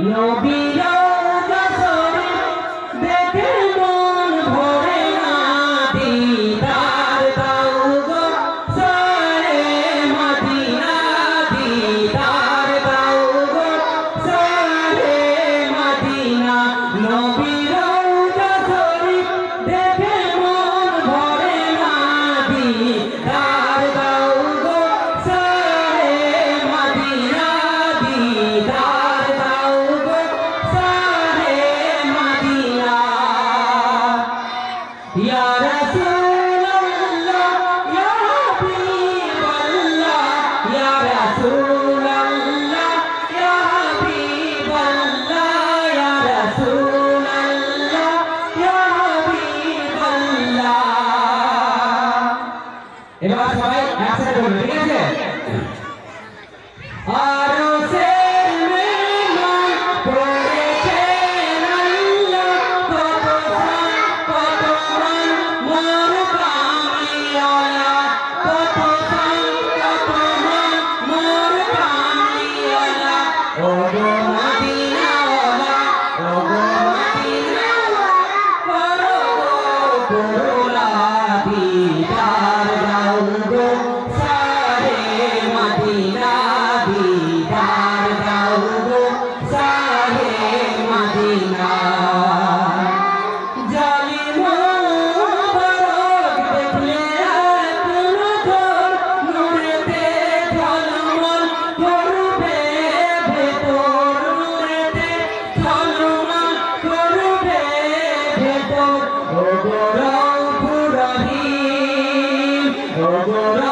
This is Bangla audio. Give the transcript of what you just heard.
নবীরা এবার সবাই একসাথে বলুন ঠিক আছে? Ramadan.